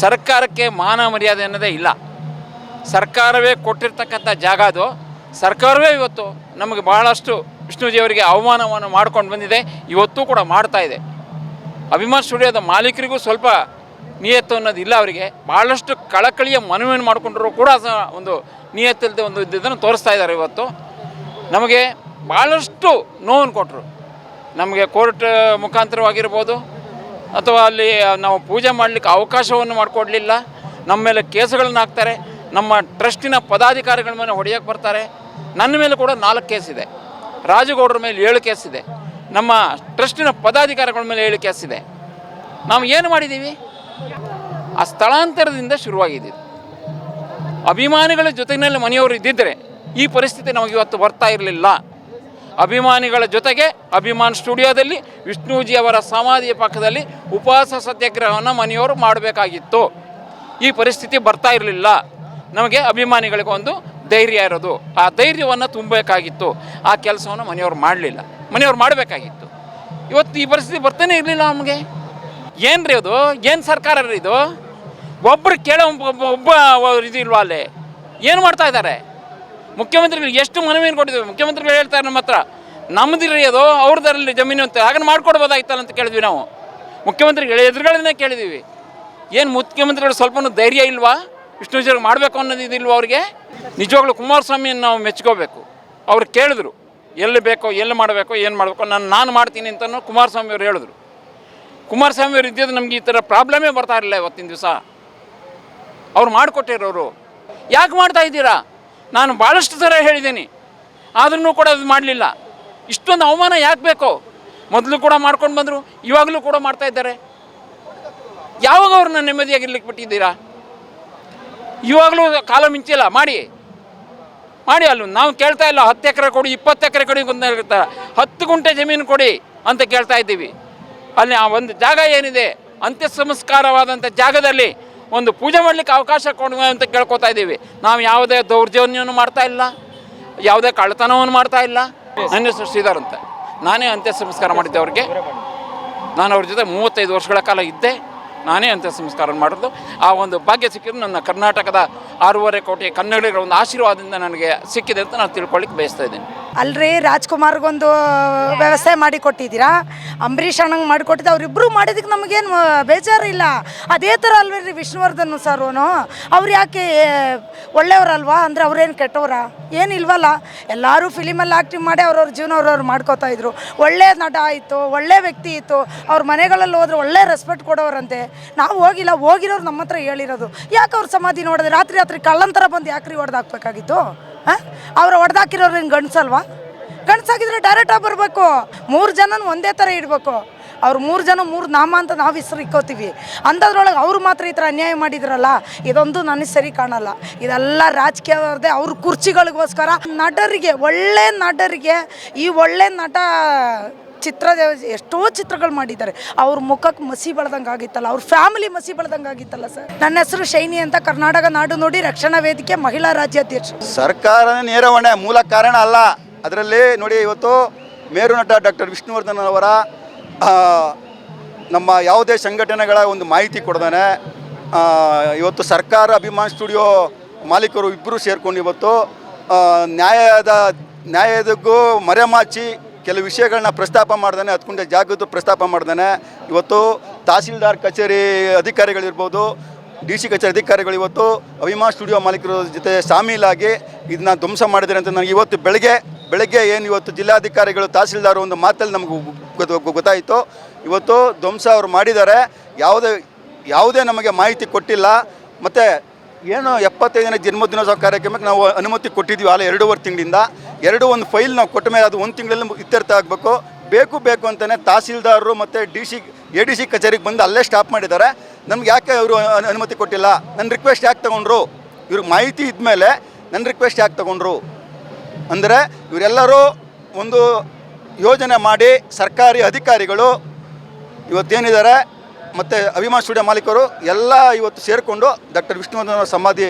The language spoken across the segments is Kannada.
ಸರ್ಕಾರಕ್ಕೆ ಮಾನ ಮರ್ಯಾದೆ ಅನ್ನೋದೇ ಇಲ್ಲ. ಸರ್ಕಾರವೇ ಕೊಟ್ಟಿರ್ತಕ್ಕಂಥ ಜಾಗ ಅದು. ಸರ್ಕಾರವೇ ಇವತ್ತು ನಮಗೆ ಭಾಳಷ್ಟು ವಿಷ್ಣುಜಿಯವರಿಗೆ ಅವಮಾನವನ್ನು ಮಾಡ್ಕೊಂಡು ಬಂದಿದೆ. ಇವತ್ತು ಕೂಡ ಮಾಡ್ತಾ ಇದೆ. ಅಭಿಮಾನ್ ಸ್ಟುಡಿಯೋದ ಮಾಲೀಕರಿಗೂ ಸ್ವಲ್ಪ ನಿಯತ್ತು ಅನ್ನೋದು ಇಲ್ಲ ಅವರಿಗೆ. ಭಾಳಷ್ಟು ಕಳಕಳಿಯ ಮನವಿಯನ್ನು ಮಾಡಿಕೊಂಡ್ರು ಕೂಡ ಒಂದು ನಿಯತ್ತಿಲ್ಲದೆ ಒಂದು ಇದನ್ನು ತೋರಿಸ್ತಾ ಇದ್ದಾರೆ ಇವತ್ತು. ನಮಗೆ ಭಾಳಷ್ಟು ನೋವನ್ನು ಕೊಟ್ಟರು ನಮಗೆ ಕೋರ್ಟ್ ಮುಖಾಂತರವಾಗಿರ್ಬೋದು ಅಥವಾ ಅಲ್ಲಿ ನಾವು ಪೂಜೆ ಮಾಡಲಿಕ್ಕೆ ಅವಕಾಶವನ್ನು ಮಾಡಿಕೊಡ್ಲಿಲ್ಲ. ನಮ್ಮ ಮೇಲೆ ಕೇಸುಗಳನ್ನ ಹಾಕ್ತಾರೆ. ನಮ್ಮ ಟ್ರಸ್ಟಿನ ಪದಾಧಿಕಾರಿಗಳ ಮೇಲೆ ಹೊಡೆಯೋಕ್ಕೆ ಬರ್ತಾರೆ. ನನ್ನ ಮೇಲೆ ಕೂಡ ನಾಲ್ಕು ಕೇಸ್ ಇದೆ. ರಾಜಗೌಡರ ಮೇಲೆ ಏಳು ಕೇಸ್ ಇದೆ. ನಮ್ಮ ಟ್ರಸ್ಟಿನ ಪದಾಧಿಕಾರಿಗಳ ಮೇಲೆ ಏಳು ಕೇಸ್ ಇದೆ. ನಾವು ಏನು ಮಾಡಿದ್ದೀವಿ? ಆ ಸ್ಥಳಾಂತರದಿಂದ ಶುರುವಾಗಿದ್ದೀವಿ. ಅಭಿಮಾನಿಗಳ ಜೊತೆಗಿನಲ್ಲಿ ಮನೆಯವರು ಇದ್ದಿದ್ದರೆ ಈ ಪರಿಸ್ಥಿತಿ ನಮಗೆ ಇವತ್ತು ಬರ್ತಾ ಇರಲಿಲ್ಲ. ಅಭಿಮಾನಿಗಳ ಜೊತೆಗೆ ಅಭಿಮಾನ್ ಸ್ಟುಡಿಯೋದಲ್ಲಿ ವಿಷ್ಣುಜಿ ಅವರ ಸಮಾಧಿಯ ಪಕ್ಕದಲ್ಲಿ ಉಪವಾಸ ಸತ್ಯಾಗ್ರಹವನ್ನು ಮನೆಯವರು ಮಾಡಬೇಕಾಗಿತ್ತು. ಈ ಪರಿಸ್ಥಿತಿ ಬರ್ತಾ ಇರಲಿಲ್ಲ. ನಮಗೆ ಅಭಿಮಾನಿಗಳಿಗೆ ಒಂದು ಧೈರ್ಯ ಇರೋದು. ಆ ಧೈರ್ಯವನ್ನು ತುಂಬಬೇಕಾಗಿತ್ತು. ಆ ಕೆಲಸವನ್ನು ಮನೆಯವರು ಮಾಡಲಿಲ್ಲ. ಮನೆಯವರು ಮಾಡಬೇಕಾಗಿತ್ತು. ಇವತ್ತು ಈ ಪರಿಸ್ಥಿತಿ ಬರ್ತಾನೆ ಇರಲಿಲ್ಲ ನಮಗೆ. ಏನು ರೀ ಅದು? ಏನು ಸರ್ಕಾರ ರೀ ಇದು? ಒಬ್ಬರು ಕೇಳೋ ಒಬ್ಬ ಒಬ್ಬ ಇದು ಇಲ್ವಾ ಅಲ್ಲಿ? ಏನು ಮಾಡ್ತಾ ಇದ್ದಾರೆ? ಮುಖ್ಯಮಂತ್ರಿಗಳು ಎಷ್ಟು ಮನವಿಯನ್ನು ಕೊಟ್ಟಿದ್ದೇವೆ? ಮುಖ್ಯಮಂತ್ರಿಗಳು ಹೇಳ್ತಾರೆ ನಮ್ಮ ಹತ್ರ ನಮ್ಮದಿರಿ ಅದು ಅವ್ರದ್ದರಲ್ಲಿ ಜಮೀನು ಅಂತ ಹಾಗೆ ಮಾಡ್ಕೊಡ್ಬೋದಾಗಿತ್ತಲ್ಲ ಅಂತ ಕೇಳಿದ್ವಿ ನಾವು. ಮುಖ್ಯಮಂತ್ರಿಗಳ ಎದುರುಗಳನ್ನೇ ಕೇಳಿದ್ದೀವಿ. ಏನು ಮುಖ್ಯಮಂತ್ರಿಗಳು ಸ್ವಲ್ಪ ಧೈರ್ಯ ಇಲ್ವಾ? ವಿಷ್ಣುಜಿಯವ್ರಿಗೆ ಮಾಡಬೇಕು ಅನ್ನೋದು ಇದಿಲ್ವಾ ಅವ್ರಿಗೆ? ನಿಜವಾಗ್ಲೂ ಕುಮಾರಸ್ವಾಮಿಯನ್ನು ನಾವು ಮೆಚ್ಕೋಬೇಕು. ಅವ್ರು ಕೇಳಿದ್ರು, ಎಲ್ಲಿ ಬೇಕೋ, ಎಲ್ಲಿ ಮಾಡಬೇಕು, ಏನು ಮಾಡಬೇಕು, ನಾನು ನಾನು ಮಾಡ್ತೀನಿ ಅಂತಲೂ ಕುಮಾರಸ್ವಾಮಿ ಅವರು ಹೇಳಿದ್ರು. ಕುಮಾರಸ್ವಾಮಿ ಅವರು ಇದ್ದಿದ್ದು ನಮಗೆ ಈ ಥರ ಪ್ರಾಬ್ಲಮೇ ಬರ್ತಾ ಇರಲಿಲ್ಲ ಇವತ್ತಿನ ದಿವಸ. ಅವ್ರು ಮಾಡಿಕೊಟ್ಟಿರೋರು. ಯಾಕೆ ಮಾಡ್ತಾ ಇದ್ದೀರಾ? ನಾನು ಭಾಳಷ್ಟು ಥರ ಹೇಳಿದ್ದೀನಿ. ಆದ್ರೂ ಕೂಡ ಅದು ಮಾಡಲಿಲ್ಲ. ಇಷ್ಟೊಂದು ಅವಮಾನ ಯಾಕೆ ಬೇಕು? ಮೊದಲು ಕೂಡ ಮಾಡ್ಕೊಂಡು ಬಂದರು, ಇವಾಗಲೂ ಕೂಡ ಮಾಡ್ತಾ ಇದ್ದಾರೆ. ಯಾವಾಗ ಅವ್ರನ್ನ ನೆಮ್ಮದಿಯಾಗಿರ್ಲಿಕ್ಕೆ ಬಿಟ್ಟಿದ್ದೀರಾ? ಇವಾಗಲೂ ಕಾಲ ಮಿಂಚಿಲ್ಲ, ಮಾಡಿ. ಮಾಡಿ ಅಲ್ಲ, ನಾವು ಕೇಳ್ತಾ ಇಲ್ಲ, ಹತ್ತು ಎಕರೆ ಕೊಡಿ, ಇಪ್ಪತ್ತು ಎಕರೆ ಕೊಡಿ ಅಂತ ಹತ್ತು ಗುಂಟೆ ಜಮೀನು ಕೊಡಿ ಅಂತ ಕೇಳ್ತಾ ಇದ್ದೀವಿ. ಅಲ್ಲಿ ಆ ಒಂದು ಜಾಗ ಏನಿದೆ, ಅಂತ್ಯ ಸಂಸ್ಕಾರವಾದಂಥ ಜಾಗದಲ್ಲಿ ಒಂದು ಪೂಜೆ ಮಾಡಲಿಕ್ಕೆ ಅವಕಾಶ ಕೊಡುವ ಅಂತ ಕೇಳ್ಕೊತಾ ಇದ್ದೀವಿ. ನಾವು ಯಾವುದೇ ದೌರ್ಜನ್ಯವನ್ನು ಮಾಡ್ತಾ ಇಲ್ಲ, ಯಾವುದೇ ಕಳ್ಳತನವನ್ನು ಮಾಡ್ತಾ ಇಲ್ಲ. ನನ್ನ ಹೆಸರು ಅಂತ. ನಾನೇ ಅಂತ್ಯ ಸಂಸ್ಕಾರ ಮಾಡಿದ್ದೆ ಅವ್ರಿಗೆ ನಾನು ಅವ್ರ ಜೊತೆ ಮೂವತ್ತೈದು ವರ್ಷಗಳ ಕಾಲ ಇದ್ದೆ. ನಾನೇ ಅಂತ್ಯ ಸಂಸ್ಕಾರ ಮಾಡೋದು ಆ ಒಂದು ಭಾಗ್ಯ ಸಿಕ್ಕಿದ್ರು ನನ್ನ ಕರ್ನಾಟಕದ ಆರೂವರೆ ಕೋಟಿ ಕನ್ನಡಿಗರ ಒಂದು ಆಶೀರ್ವಾದದಿಂದ ನನಗೆ ಸಿಕ್ಕಿದೆ ಅಂತ ನಾನು ತಿಳ್ಕೊಳ್ಳಿಕ್ಕೆ ಬಯಸ್ತಾ ಇದ್ದೀನಿ. ಅಲ್ರಿ ರಾಜ್ಕುಮಾರ್ಗೊಂದು ವ್ಯವಸ್ಥೆ ಮಾಡಿ ಕೊಟ್ಟಿದ್ದೀರಾ? ಅಂಬರೀಷ್ ಅಣ್ಣಂಗೆ ಮಾಡಿಕೊಟ್ಟಿದ್ದು ಅವರಿಬ್ಬರು ಮಾಡಿದಕ್ಕೆ ನಮಗೇನು ಬೇಜಾರಿಲ್ಲ. ಅದೇ ಥರ ಅಲ್ವೇ ರೀ ವಿಷ್ಣುವರ್ಧನ್ ಸರ್ವನು. ಅವ್ರು ಯಾಕೆ ಒಳ್ಳೆಯವರಲ್ವಾ? ಅಂದರೆ ಅವ್ರೇನು ಕೆಟ್ಟವರ? ಏನಿಲ್ವಲ್ಲ ಎಲ್ಲರೂ ಫಿಲಿಮಲ್ಲಿ ಆ್ಯಕ್ಟಿವ್ ಮಾಡಿ ಅವ್ರವ್ರ ಜೀವನ ಅವ್ರವ್ರು ಮಾಡ್ಕೋತಾ ಇದ್ರು. ಒಳ್ಳೆ ನಟ ಆಯಿತು, ಒಳ್ಳೆ ವ್ಯಕ್ತಿ ಇತ್ತು. ಅವ್ರ ಮನೆಗಳಲ್ಲಿ ಹೋದ್ರೆ ಒಳ್ಳೆ ರೆಸ್ಪೆಕ್ಟ್ ಕೊಡೋರಂತೆ. ನಾವು ಹೋಗಿಲ್ಲ, ಹೋಗಿರೋರು ನಮ್ಮ ಹತ್ರ ಹೇಳಿರೋದು. ಯಾಕೆ ಅವ್ರ ಸಮಾಧಿ ನೋಡಿದ್ರೆ ರಾತ್ರಿ ರಾತ್ರಿ ಕಳ್ಳಂತರ ಬಂದು ಯಾಕ್ರಿ ಹೊಡೆದಾಕ್ಬೇಕಾಗಿತ್ತು ಹಾಂ? ಅವ್ರು ಹೊಡೆದಾಕಿರೋರು ಏನು ಗಂಡಸಲ್ವಾ? ಗಂಡಸಾಗಿದ್ರೆ ಡೈರೆಕ್ಟಾಗಿ ಬರಬೇಕು. ಮೂರು ಜನನ ಒಂದೇ ಥರ ಇಡಬೇಕು. ಅವ್ರು ಮೂರು ಜನ ಮೂರು ನಾಮ ಅಂತ ನಾವು ಹೆಸರು ಇಕ್ಕೋತೀವಿ. ಅಂಥದ್ರೊಳಗೆ ಅವ್ರು ಮಾತ್ರ ಈ ಥರ ಅನ್ಯಾಯ ಮಾಡಿದ್ರಲ್ಲ, ಇದೊಂದು ನನಗೆ ಸರಿ ಕಾಣಲ್ಲ. ಇದೆಲ್ಲ ರಾಜಕೀಯದವ್ರದ್ದೇ ಅವ್ರ ಕುರ್ಚಿಗಳಿಗೋಸ್ಕರ ನಟರಿಗೆ, ಒಳ್ಳೆ ನಟರಿಗೆ, ಈ ಒಳ್ಳೆ ನಟ ಚಿತ್ರ ಎಷ್ಟೋ ಚಿತ್ರಗಳು ಮಾಡಿದ್ದಾರೆ. ಅವ್ರ ಮುಖಕ್ಕೆ ಮಸಿ ಬೆಳೆದಂಗೆ ಆಗಿತ್ತಲ್ಲ, ಅವ್ರ ಫ್ಯಾಮಿಲಿ ಮಸಿ ಬೆಳೆದಂಗೆ ಆಗಿತ್ತಲ್ಲ ಸರ್? ನನ್ನ ಹೆಸರು ಶೈನಿ ಅಂತ ಕರ್ನಾಟಕ ನಾಡು ನೋಡಿ ರಕ್ಷಣಾ ವೇದಿಕೆ ಮಹಿಳಾ ರಾಜ್ಯಾಧ್ಯಕ್ಷರು. ಸರ್ಕಾರ ನೇರ ಹೊಣೆ ಮೂಲ ಕಾರಣ ಅಲ್ಲ. ಅದರಲ್ಲಿ ನೋಡಿ ಇವತ್ತು ಮೇರು ನಟ ಡಾಕ್ಟರ್ ವಿಷ್ಣುವರ್ಧನ್ ಅವರ ನಮ್ಮ ಯಾವುದೇ ಸಂಘಟನೆಗಳ ಒಂದು ಮಾಹಿತಿ ಕೊಡ್ದಾನೆ. ಇವತ್ತು ಸರ್ಕಾರ ಅಭಿಮಾನ್ ಸ್ಟುಡಿಯೋ ಮಾಲೀಕರು ಇಬ್ಬರು ಸೇರ್ಕೊಂಡು ಇವತ್ತು ನ್ಯಾಯದ, ನ್ಯಾಯದಕ್ಕೂ ಮರೆಮಾಚಿ ಕೆಲವು ವಿಷಯಗಳನ್ನ ಪ್ರಸ್ತಾಪ ಮಾಡ್ದಾನೆ ಹತ್ತು ಜಾಗೃತ ಪ್ರಸ್ತಾಪ ಮಾಡ್ದಾನೆ. ಇವತ್ತು ತಹಸೀಲ್ದಾರ್ ಕಚೇರಿ ಅಧಿಕಾರಿಗಳಿರ್ಬೋದು, ಡಿ ಸಿ ಕಚೇರಿ ಅಧಿಕಾರಿಗಳು ಇವತ್ತು ಅಭಿಮಾ ಸ್ಟುಡಿಯೋ ಮಾಲೀಕರ ಜೊತೆ ಸಾಮೀಲಾಗಿ ಇದನ್ನ ಧ್ವಂಸ ಮಾಡಿದ್ದಾರೆ ಅಂತ ನನಗೆ ಇವತ್ತು ಬೆಳಗ್ಗೆ ಬೆಳಗ್ಗೆ ಏನು ಇವತ್ತು ಜಿಲ್ಲಾಧಿಕಾರಿಗಳು, ತಹಸೀಲ್ದಾರ್ ಒಂದು ಮಾತಲ್ಲಿ ನಮಗೆ ಗೊತ್ತು- ಗೊತ್ತಾಯಿತು. ಇವತ್ತು ಧ್ವಂಸ ಅವರು ಮಾಡಿದ್ದಾರೆ. ಯಾವುದೇ ಯಾವುದೇ ನಮಗೆ ಮಾಹಿತಿ ಕೊಟ್ಟಿಲ್ಲ. ಮತ್ತು ಏನು ಎಪ್ಪತ್ತೈದನೇ ಜನ್ಮದಿನೋತ್ಸವ ಕಾರ್ಯಕ್ರಮಕ್ಕೆ ನಾವು ಅನುಮತಿ ಕೊಟ್ಟಿದ್ದೀವಿ ಅಲ್ಲ ಎರಡೂವರೆ ತಿಂಗಳಿಂದ. ಎರಡು ಒಂದು ಫೈಲ್ ನಾವು ಕೊಟ್ಟ ಮೇಲೆ ಅದು ಒಂದು ತಿಂಗಳಲ್ಲಿ ಇತ್ಯರ್ಥ ಆಗಬೇಕು. ಬೇಕು ಬೇಕು ಅಂತಲೇ ತಹಸೀಲ್ದಾರರು ಮತ್ತು D C, A D C ಕಚೇರಿಗೆ ಬಂದು ಅಲ್ಲೇ ಸ್ಟಾಪ್ ಮಾಡಿದ್ದಾರೆ. ನಮ್ಗೆ ಯಾಕೆ ಅವರು ಅನುಮತಿ ಕೊಟ್ಟಿಲ್ಲ? ನನ್ನ ರಿಕ್ವೆಸ್ಟ್ ಯಾಕೆ ತಗೊಂಡ್ರು? ಇವ್ರಿಗೆ ಮಾಹಿತಿ ಇದ್ದಮೇಲೆ ನನ್ನ ರಿಕ್ವೆಸ್ಟ್ ಯಾಕೆ ತಗೊಂಡ್ರು? ಅಂದರೆ ಇವರೆಲ್ಲರೂ ಒಂದು ಯೋಜನೆ ಮಾಡಿ ಸರ್ಕಾರಿ ಅಧಿಕಾರಿಗಳು ಇವತ್ತೇನಿದ್ದಾರೆ, ಮತ್ತು ಅಭಿಮಾನ್ ಸ್ಟುಡಿಯೋ ಮಾಲೀಕರು ಎಲ್ಲ ಇವತ್ತು ಸೇರಿಕೊಂಡು ಡಾಕ್ಟರ್ ವಿಷ್ಣುವರ್ಧನ್ ಅವರ ಸಮಾಧಿ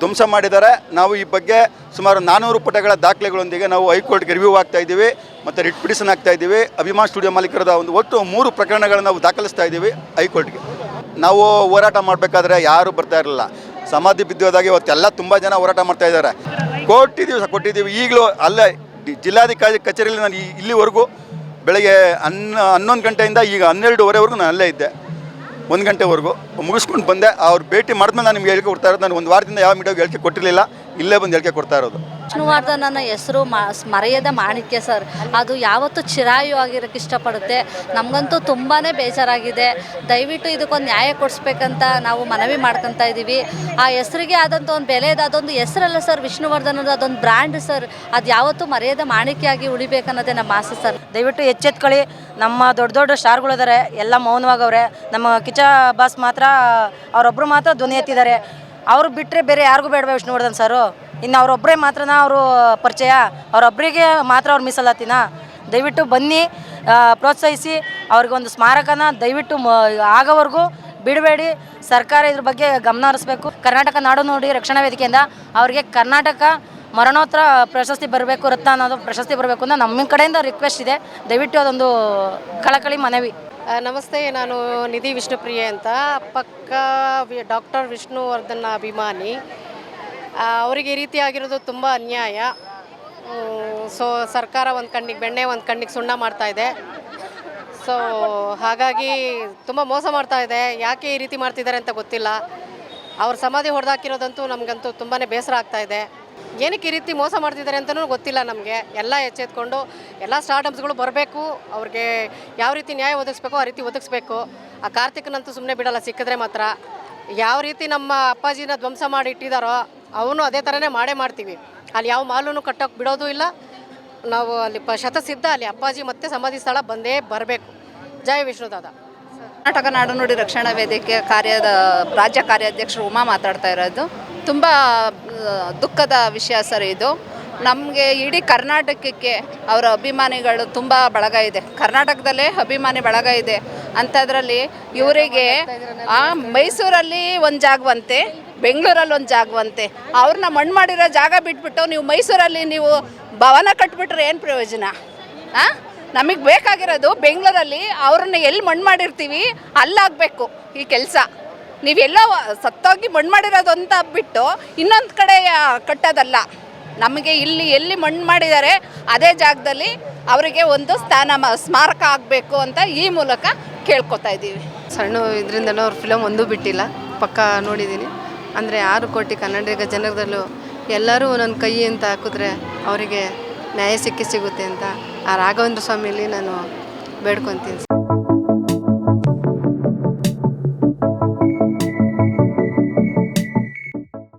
ಧ್ವಂಸ ಮಾಡಿದ್ದಾರೆ. ನಾವು ಈ ಬಗ್ಗೆ ಸುಮಾರು ನಾನ್ನೂರು ಪುಟಗಳ ದಾಖಲೆಗಳೊಂದಿಗೆ ನಾವು ಹೈಕೋರ್ಟ್ಗೆ ರಿವ್ಯೂ ಆಗ್ತಾ ಇದ್ದೀವಿ ಮತ್ತು ರಿಟ್ ಪಿಟಿಷನ್ ಆಗ್ತಾ ಇದ್ದೀವಿ. ಅಭಿಮಾನ್ ಸ್ಟುಡಿಯೋ ಮಾಲೀಕರದ ಒಂದು ಒಟ್ಟು ಮೂರು ಪ್ರಕರಣಗಳನ್ನು ನಾವು ದಾಖಲಿಸ್ತಾ ಇದ್ದೀವಿ ಹೈಕೋರ್ಟ್ಗೆ. ನಾವು ಹೋರಾಟ ಮಾಡಬೇಕಾದ್ರೆ ಯಾರು ಬರ್ತಾ ಇರಲಿಲ್ಲ. ಸಮಾಧಿ ಬಿದ್ದೋದಾಗಿ ಇವತ್ತೆಲ್ಲ ತುಂಬ ಜನ ಹೋರಾಟ ಮಾಡ್ತಾ ಇದ್ದಾರೆ. ಕೊಟ್ಟಿದ್ದೀವಿ ಕೊಟ್ಟಿದ್ದೀವಿ. ಈಗಲೂ ಅಲ್ಲೇ ಜಿಲ್ಲಾಧಿಕಾರಿ ಕಚೇರಿಯಲ್ಲಿ ನಾನು ಇಲ್ಲಿವರೆಗೂ ಬೆಳಗ್ಗೆ ಹನ್ನ ಹನ್ನೊಂದು ಗಂಟೆಯಿಂದ ಈಗ ಹನ್ನೆರಡುವರೆವರೆಗೂ ನಾನು ಅಲ್ಲೇ ಇದ್ದೆ. ಒಂದು ಗಂಟೆವರೆಗೂ ಮುಗಿಸ್ಕೊಂಡು ಬಂದೆ. ಅವ್ರು ಭೇಟಿ ಮಾಡಿದ್ಮೇಲೆ ನಾನು ನಿಮ್ಗೆ ಹೇಳಿಕೆ ಕೊಡ್ತಾ ಇರೋದು. ನಾನು ಒಂದು ವಾರದಿಂದ ಯಾವ ಮೀಡಿಯಾಗೆ ಹೇಳಿಕೆ ಕೊಟ್ಟಿರಲಿಲ್ಲ. ಇಲ್ಲೇ ಬಂದು ಹೇಳಿಕೆ ಕೊಡ್ತಾ ಇರೋದು. ವಿಷ್ಣುವರ್ಧನನ ಹೆಸರು ಮರೆಯದ ಮಾಣಿಕ್ಯ ಸರ್. ಅದು ಯಾವತ್ತೂ ಚಿರಾಯು ಆಗಿರಕ್ಕೆ ಇಷ್ಟಪಡುತ್ತೆ. ನಮಗಂತೂ ತುಂಬಾ ಬೇಜಾರಾಗಿದೆ. ದಯವಿಟ್ಟು ಇದಕ್ಕೊಂದು ನ್ಯಾಯ ಕೊಡಿಸ್ಬೇಕಂತ ನಾವು ಮನವಿ ಮಾಡ್ಕೊತಾ ಇದ್ದೀವಿ ಆ ಹೆಸರಿಗೆ ಆದಂಥ ಒಂದು ಬೆಲೆ ಅದೊಂದು ಹೆಸರಲ್ಲ ಸರ್, ವಿಷ್ಣುವರ್ಧನದ ಅದೊಂದು ಬ್ರ್ಯಾಂಡ್ ಸರ್. ಅದು ಯಾವತ್ತೂ ಮರೆಯದ ಮಾಣಿಕ್ಯ ಆಗಿ ಉಳಿಬೇಕನ್ನೋದೇ ನಮ್ಮ ಆಸೆ ಸರ್. ದಯವಿಟ್ಟು ಎಚ್ಚೆತ್ಕೊಳ್ಳಿ. ನಮ್ಮ ದೊಡ್ಡ ದೊಡ್ಡ ಸ್ಟಾರ್ಗಳಿದ್ದಾರೆ ಎಲ್ಲ ಮೌನವಾಗವ್ರೆ. ನಮ್ಮ ಕಿಚ ಬಾಸ್ ಮಾತ್ರ ಅವರೊಬ್ಬರು ಮಾತ್ರ ಧ್ವನಿ ಎತ್ತಿದ್ದಾರೆ. ಅವ್ರು ಬಿಟ್ಟರೆ ಬೇರೆ ಯಾರಿಗೂ ಬೇಡವೆ ವಿಷ್ಣುವರ್ಧನ್ ಸರು? ಇನ್ನು ಅವರೊಬ್ಬರೇ ಮಾತ್ರನ ಅವರು ಪರಿಚಯ. ಅವರೊಬ್ಬರಿಗೆ ಮಾತ್ರ ಅವ್ರು ಮೀಸಲಾತಿನ ದಯವಿಟ್ಟು ಬನ್ನಿ ಪ್ರೋತ್ಸಾಹಿಸಿ. ಅವ್ರಿಗೆ ಒಂದು ಸ್ಮಾರಕನ ದಯವಿಟ್ಟು ಮ- ಆಗೋವರೆಗೂ ಬಿಡಬೇಡಿ. ಸರ್ಕಾರ ಇದ್ರ ಬಗ್ಗೆ ಗಮನ ಹರಿಸ್ಬೇಕು. ಕರ್ನಾಟಕ ನಾಡು ನೋಡಿ ರಕ್ಷಣಾ ವೇದಿಕೆಯಿಂದ ಅವ್ರಿಗೆ ಕರ್ನಾಟಕ ಮರಣೋತ್ತರ ಪ್ರಶಸ್ತಿ ಬರಬೇಕು, ರತ್ನ ಅನ್ನೋದು ಪ್ರಶಸ್ತಿ ಬರಬೇಕು ಅಂತ ನಮ್ಮ ಕಡೆಯಿಂದ ರಿಕ್ವೆಸ್ಟ್ ಇದೆ. ದಯವಿಟ್ಟು ಅದೊಂದು ಕಳಕಳಿ ಮನವಿ. ನಮಸ್ತೆ, ನಾನು ನಿಧಿ ವಿಷ್ಣುಪ್ರಿಯೆ ಅಂತ. ಪಕ್ಕ ಡಾಕ್ಟರ್ ವಿಷ್ಣುವರ್ಧನ್ ಅಭಿಮಾನಿ. ಅವರಿಗೆ ಈ ರೀತಿ ಆಗಿರೋದು ತುಂಬ ಅನ್ಯಾಯ. ಸೊ ಸರ್ಕಾರ ಒಂದು ಕಣ್ಣಿಗೆ ಬೆಣ್ಣೆ, ಒಂದು ಕಣ್ಣಿಗೆ ಸುಣ್ಣ ಮಾಡ್ತಾ ಇದೆ. ಸೊ ಹಾಗಾಗಿ ತುಂಬ ಮೋಸ ಮಾಡ್ತಾ ಇದೆ. ಯಾಕೆ ಈ ರೀತಿ ಮಾಡ್ತಿದ್ದಾರೆ ಅಂತ ಗೊತ್ತಿಲ್ಲ. ಅವ್ರ ಸಮಾಧಿ ಹೊಡೆದಾಕಿರೋದಂತೂ ನಮಗಂತೂ ತುಂಬಾ ಬೇಸರ ಆಗ್ತಾ ಇದೆ. ಏನಕ್ಕೆ ಈ ರೀತಿ ಮೋಸ ಮಾಡ್ತಿದ್ದಾರೆ ಅಂತಲೂ ಗೊತ್ತಿಲ್ಲ ನಮಗೆ. ಎಲ್ಲ ಎಚ್ಚೆತ್ಕೊಂಡು ಎಲ್ಲ ಸ್ಟಾರ್ಟಪ್ಸ್ಗಳು ಬರಬೇಕು. ಅವ್ರಿಗೆ ಯಾವ ರೀತಿ ನ್ಯಾಯ ಒದಗಿಸ್ಬೇಕೋ ಆ ರೀತಿ ಒದಗಿಸ್ಬೇಕು. ಆ ಕಾರ್ತಿಕನಂತೂ ಸುಮ್ಮನೆ ಬಿಡಲ್ಲ, ಸಿಕ್ಕಿದ್ರೆ ಮಾತ್ರ. ಯಾವ ರೀತಿ ನಮ್ಮ ಅಪ್ಪಾಜಿನ ಧ್ವಂಸ ಮಾಡಿ ಇಟ್ಟಿದ್ದಾರೋ ಅವನು ಅದೇ ಥರನೇ ಮಾಡೇ ಮಾಡ್ತೀವಿ. ಅಲ್ಲಿ ಯಾವ ಮಾಲೂ ಕಟ್ಟೋಕೆ ಬಿಡೋದು ಇಲ್ಲ. ನಾವು ಅಲ್ಲಿ ಪ ಶತಸಿದ್ಧ ಅಲ್ಲಿ ಅಪ್ಪಾಜಿ ಮತ್ತೆ ಸಮಾಧಿ ಸ್ಥಳ ಬಂದೇ ಬರಬೇಕು. ಜೈ ವಿಷ್ಣುದಾದ ಕರ್ನಾಟಕ ಕರ್ನಾಟಕ ನಾಡುನುಡಿ ರಕ್ಷಣಾ ವೇದಿಕೆ ಕಾರ್ಯದ ರಾಜ್ಯ ಕಾರ್ಯಾಧ್ಯಕ್ಷರು ಉಮಾ ಮಾತಾಡ್ತಾ ಇರೋದು. ತುಂಬ ದುಃಖದ ವಿಷಯ ಸರ್ ಇದು. ನಮಗೆ ಇಡೀ ಕರ್ನಾಟಕಕ್ಕೆ ಅವರ ಅಭಿಮಾನಿಗಳು ತುಂಬ ಬಳಗ ಇದೆ. ಕರ್ನಾಟಕದಲ್ಲೇ ಅಭಿಮಾನಿ ಬಳಗ ಇದೆ. ಅಂಥದ್ರಲ್ಲಿ ಇವರಿಗೆ ಆ ಮೈಸೂರಲ್ಲಿ ಒಂದು ಜಾಗವಂತೆ. ಬೆಂಗಳೂರಲ್ಲಿ ಒಂದು ಜಾಗವಂತೆ. ಅವ್ರನ್ನ ಮಣ್ಣು ಮಾಡಿರೋ ಜಾಗ ಬಿಟ್ಬಿಟ್ಟು ನೀವು ಮೈಸೂರಲ್ಲಿ ನೀವು ಭವನ ಕಟ್ಬಿಟ್ರೆ ಏನು ಪ್ರಯೋಜನ? ಹಾಂ ನಮಗೆ ಬೇಕಾಗಿರೋದು ಬೆಂಗಳೂರಲ್ಲಿ ಅವ್ರನ್ನ ಎಲ್ಲಿ ಮಣ್ಣು ಮಾಡಿರ್ತೀವಿ ಅಲ್ಲಾಗಬೇಕು ಈ ಕೆಲಸ. ನೀವೆಲ್ಲ ಸತ್ತೋಗಿ ಮಣ್ಣು ಮಾಡಿರೋದು ಅಂತ ಬಿಟ್ಟು ಇನ್ನೊಂದು ಕಡೆ ಕಟ್ಟೋದಲ್ಲ. ನಮಗೆ ಇಲ್ಲಿ ಎಲ್ಲಿ ಮಣ್ಣು ಮಾಡಿದ್ದಾರೆ ಅದೇ ಜಾಗದಲ್ಲಿ ಅವರಿಗೆ ಒಂದು ಸ್ಥಾನ ಸ್ಮಾರಕ ಆಗಬೇಕು ಅಂತ ಈ ಮೂಲಕ ಕೇಳ್ಕೊತಾ ಇದ್ದೀವಿ. ಸಣ್ಣ ಇದರಿಂದನೂ ಅವ್ರ ಫಿಲಮ್ ಒಂದೂ ಬಿಟ್ಟಿಲ್ಲ. ಪಕ್ಕ ನೋಡಿದ್ದೀನಿ ಅಂದರೆ ಆರು ಕೋಟಿ ಕನ್ನಡಿಗ ಜನರದಲ್ಲೂ ಎಲ್ಲರೂ ಒಂದೊಂದು ಕೈ ಅಂತ ಹಾಕಿದ್ರೆ ಅವರಿಗೆ ನ್ಯಾಯ ಸಿಕ್ಕಿ ಸಿಗುತ್ತೆ ಅಂತ ಆ ರಾಘವೇಂದ್ರ ಸ್ವಾಮಿಯಲ್ಲಿ ನಾನು ಬೇಡ್ಕೊತೀನಿ